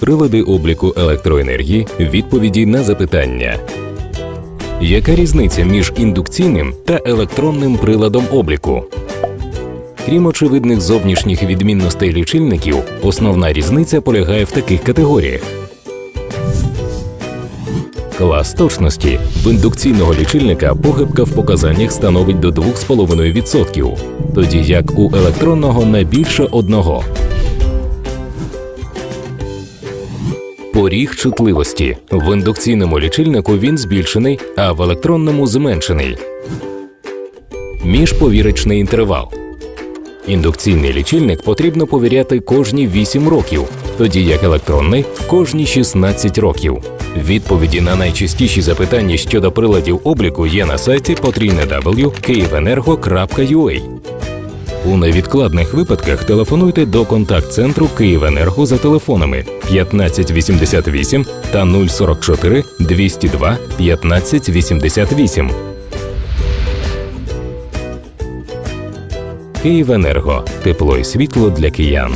Прилади обліку електроенергії, відповіді на запитання. Яка різниця між індукційним та електронним приладом обліку? Крім очевидних зовнішніх відмінностей лічильників, основна різниця полягає в таких категоріях. Клас точності в індукційного лічильника похибка в показаннях становить до 2,5%, тоді як у електронного не більше одного. Поріг чутливості в індукційному лічильнику він збільшений, а в електронному зменшений. Міжповірочний інтервал. Індукційний лічильник потрібно повіряти кожні 8 років, тоді як електронний кожні 16 років. Відповіді на найчастіші запитання щодо приладів обліку є на сайті www.kivenergo.ua. У невідкладних випадках телефонуйте до контакт-центру Київенерго за телефонами 1588 та 044 202 1588. Київенерго тепло і світло для киян.